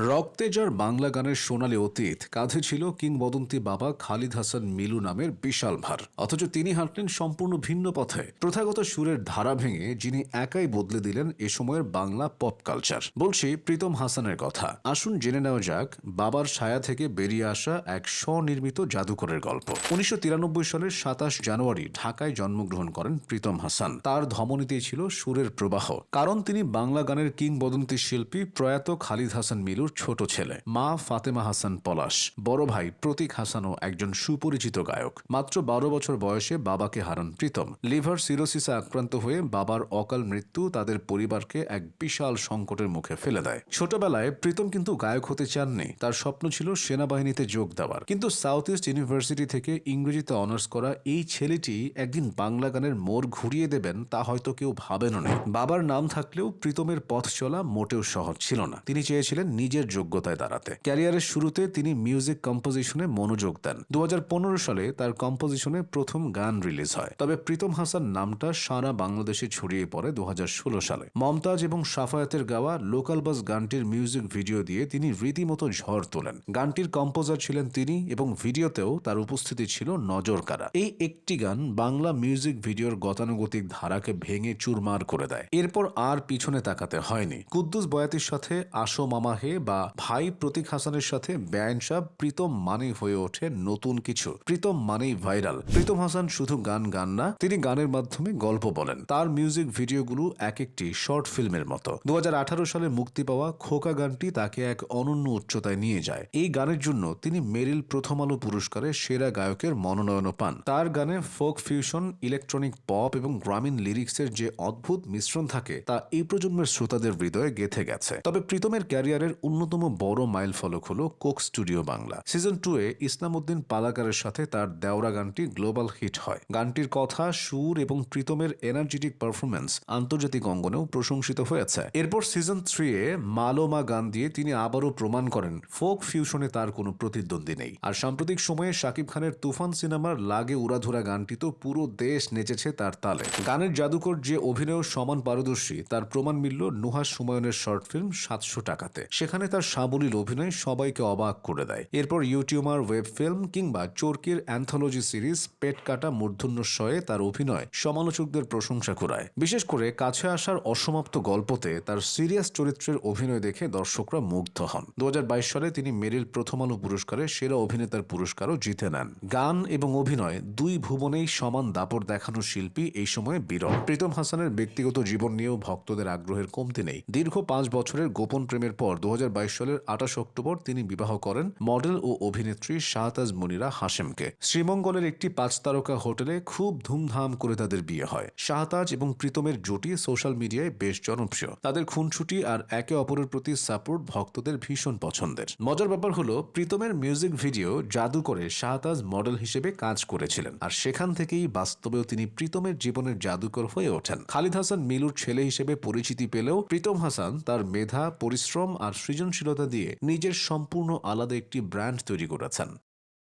রক্তে যার বাংলা গানের সোনালী অতীত, কাঁধে ছিল কিংবদন্তি বাবা খালিদ হাসান মিলু নামের বিশাল ভার। অথচ তিনি হাঁটলেন সম্পূর্ণ ভিন্ন পথে। প্রথাগত সুরের ধারা ভেঙে যিনি একাই বদলে দিলেন এ সময়ের বাংলা পপ কালচার। বলছি প্রীতম হাসানের কথা। আসুন জেনে নেওয়া যাক বাবার ছায়া থেকে বেরিয়ে আসা এক স্বনির্মিত জাদুকরের গল্প। উনিশশো তিরানব্বই সালের সাতাশ জানুয়ারি ঢাকায় জন্মগ্রহণ করেন প্রীতম হাসান। তার ধমনীতেই ছিল সুরের প্রবাহ। কারণ তিনি বাংলা গানের কিংবদন্তি শিল্পী প্রয়াত খালিদ হাসান মিলুর ছোট ছেলে, মা ফাতেমা হাসান পলাশ, বড় ভাই প্রতীক হাসানও একজন সুপরিচিত গায়ক। মাত্র বারো বছর বয়সে বাবাকে হারান প্রীতম। লিভার সিরোসিসে আক্রান্ত হয়ে বাবার অকাল মৃত্যু তাদের পরিবারকে এক বিশাল সংকটের মুখে ফেলে দেয়। ছোটবেলায় প্রীতম কিন্তু গায়ক হতে চাননি। তার স্বপ্ন ছিল সেনাবাহিনীতে যোগ দেওয়ার। কিন্তু সাউথ ইস্ট ইউনিভার্সিটি থেকে ইংরেজিতে অনার্স করা এই ছেলেটি একদিন বাংলা গানের মোড় ঘুরিয়ে দেবেন তা হয়তো কেউ ভাবেনও নেই বাবার নাম থাকলেও প্রীতমের পথ চলা মোটেও সহজ ছিল না। তিনি চেয়েছিলেন নিজের যোগ্যতায় দাঁড়াতে। ক্যারিয়ারের শুরুতে তিনি মিউজিক কম্পোজিশনে মনোযোগ দেন। দু সালে তার কম্পোজিশনে প্রথম গান রিলিজ হয়। তবে প্রীতম হাসান নামটা সারা বাংলাদেশে ছড়িয়ে পড়ে দু সালে। মমতাজ এবং সাফায়াতের গাওয়া লোকাল বাস গানটির মিউজিক ভিডিও দিয়ে তিনি রীতিমতো ঝড় তোলেন। গানটির কম্পোজার ছিলেন তিনি এবং ভিডিওতেও তার উপস্থিতি ছিল নজর কাড়া এই একটি গান বাংলা মিউজিক ভিডিওর গতানুগতিক ধারাকে ভেঙে চুরমার করে দেয়। এরপর আর পিছনে তাকাতে হয়নি। কুদ্দুস বয়াতির সাথে আসো মামা হে বা ভাই প্রতীক হাসানের সাথে ব্যায়ন সাহ প্রীতম মানেই হয়ে ওঠে নতুন কিছু। প্রীতম মানেই ভাইরাল। প্রীতম হাসান শুধু গান গান না, তিনি গানের মাধ্যমে গল্প বলেন। তার মিউজিক ভিডিওগুলো এক একটি শর্ট ফিল্মের মতো দু সালে মুক্তি পাওয়া খোকা গানটি তাকে এক অনন্য উচ্চতায় নিয়ে যায়। এই গানের জন্য তিনি মেরিল প্রথম আলো পুরস্কারে সেরা গায়কের মনোনয়নও পান। তার গানে ফোক ফিউশন ইলেকট্রনিক পপ এবং গ্রামীণ লিরিক্সের যে অদ্ভুত মিশ্রণ থাকে, তা এই প্রজন্মের শ্রোতাদের হৃদয়ে গেথে গেছে। তবে প্রীতমের ক্যারিয়ারের অন্যতম বড় মাইল ফলক হল Coke Studio Bangla. Season two এ ইসলামউদ্দিন পালাকারের সাথে তার দেওরা গানটি গ্লোবাল হিট হয়। গানটির কথা, সুর এবং প্রীতমের এনার্জেটিক পারফরমেন্স আন্তর্জাতিক অঙ্গনেও প্রশংসিত হয়েছে। এরপর সিজন থ্রি এ মালোমা গান দিয়ে তিনি আবারও প্রমাণ করেন, ফোক ফিউশনে তার কোনো প্রতিদ্বন্দ্বী নেই। আর সাম্প্রতিক সময়ে শাকিব খানের তুফান সিনেমার লাগে উড়াধুরা গানটি তো পুরো দেশ নেচেছে তার তালে। গানের জাদুকর যে অভিনয় সমান পারদর্শী, তার প্রমাণ মিলল নুহাস সুমায়নের শর্ট ফিল্ম সাতশো টাকাতে। সেখানে তার সাবলীল অভিনয় সবাইকে অবাক করে দেয়। এরপর ইউটিউবার, ওয়েব ফিল্ম কিংবা চোরকির অ্যান্থোলজি সিরিজ পেট কাটা মূর্ধন্য শয়ে তার অভিনয় সমালোচকদের প্রশংসা কুড়ায়। বিশেষ করে কাছে আসার অসমাপ্ত গল্পতে তার সিরিয়াস চরিত্রের অভিনয় দেখে দর্শকরা মুগ্ধ হন। দু সালে তিনি মেরিল প্রথম আলো পুরস্কারে সেরা অভিনেতার পুরস্কারও জিতে নেন। গান এবং অভিনয় দুই ভুবনেই সমান দাপট দেখানো শিল্পী এই সময়ে বিরল। প্রীতম হাসানের ব্যক্তিগত জীবন নিয়েও ভক্তদের আগ্রহের কমতি নেই। দীর্ঘ পাঁচ বছরের গোপন প্রেমের পর দু হাজার সালের আঠাশ অক্টোবর তিনি বিবাহ করেন মডেল ও অভিনেত্রী শাহতাজ মনিরা হাশেমকে। শ্রীমঙ্গলের একটি পাঁচ তারকা হোটেলে খুব ধুমধাম করে তাদের বিয়ে হয়। শাহতাজ এবং প্রীতমের জুটি সোশ্যাল মিডিয়ায় বেশ জনপ্রিয়। তাদের খুনছুটি আর একে অপরের প্রতি সাপোর্ট ভক্তদের ভীষণ পছন্দের। মজার ব্যাপার হলো, প্রীতমের মিউজিক ভিডিও জাদু করে শাহতাজ মডেল হিসেবে কাজ করেছিলেন আর সেখান থেকেই বাস্তবেও তিনি প্রীতমের জীবনের জাদুকর হয়ে ওঠেন। খালিদ হাসান মিলুর ছেলে হিসেবে পরিচিতি পেলেও প্রীতম হাসান তার মেধা, পরিশ্রম আর সৃজনশীলতা দিয়ে নিজের সম্পূর্ণ আলাদা একটি ব্র্যান্ড তৈরি করেছেন।